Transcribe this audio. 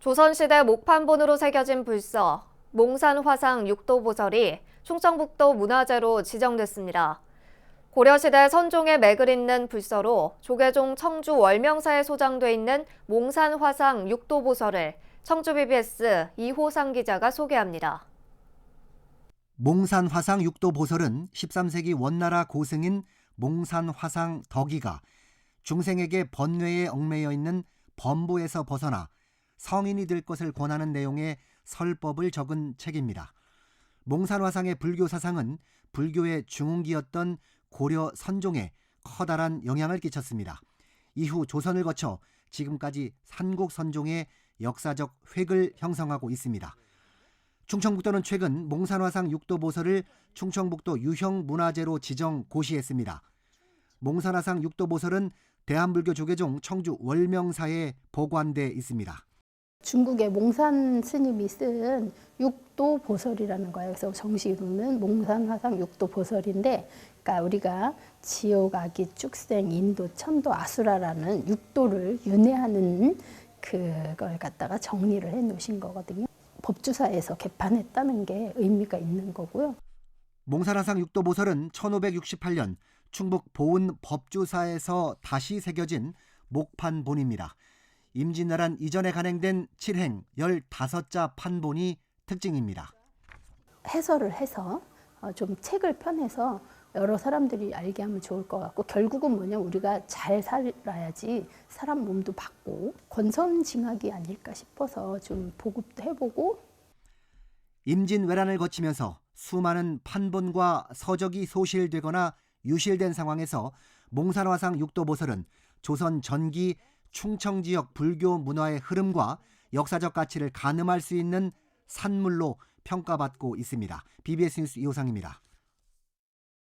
조선시대 목판본으로 새겨진 불서 몽산 화상 육도보설이 충청북도 문화재로 지정됐습니다. 고려시대 선종의 맥을 잇는 불서로 조계종 청주 월명사에 소장돼 있는 몽산 화상 육도보설을 청주 BBS 이호상 기자가 소개합니다. 몽산 화상 육도 보설은 13세기 원나라 고승인 몽산 화상 덕이가 중생에게 번뇌에 얽매여 있는 범부에서 벗어나 성인이 될 것을 권하는 내용의 설법을 적은 책입니다. 몽산 화상의 불교 사상은 불교의 중흥기였던 고려 선종에 커다란 영향을 끼쳤습니다. 이후 조선을 거쳐 지금까지 삼국 선종의 역사적 획을 형성하고 있습니다. 충청북도는 최근 몽산화상 육도보설을 충청북도 유형문화재로 지정 고시했습니다. 몽산화상 육도보설은 대한불교 조계종 청주 월명사에 보관돼 있습니다. 중국의 몽산 스님이 쓴 육도 보설이라는 거예요. 그래서 정식 이름은 몽산 화상 육도 보설인데, 그러니까 우리가 지옥, 아기, 축생, 인도, 천도, 아수라라는 육도를 윤회하는 그걸 갖다가 정리를 해 놓으신 거거든요. 법주사에서 개판했다는 게 의미가 있는 거고요. 몽산화상 육도 보설은 1568년 충북 보은 법주사에서 다시 새겨진 목판본입니다. 임진왜란 이전에 간행된 칠행 15자 판본이 특징입니다. 해설을 해서 어, 좀 책을 펴내서 여러 사람들이 알게 하면 좋을 것 같고 결국은 뭐냐 우리가 잘 살아야지 사람 몸도 받고 권선징악이 아닐까 싶어서 좀 보급도 해보고 임진왜란을 거치면서 수많은 판본과 서적이 소실되거나 유실된 상황에서 몽산화상 육도보설은 조선 전기 충청 지역 불교 문화의 흐름과 역사적 가치를 가늠할 수 있는 산물로 평가받고 있습니다. BBS 뉴스 이호상입니다.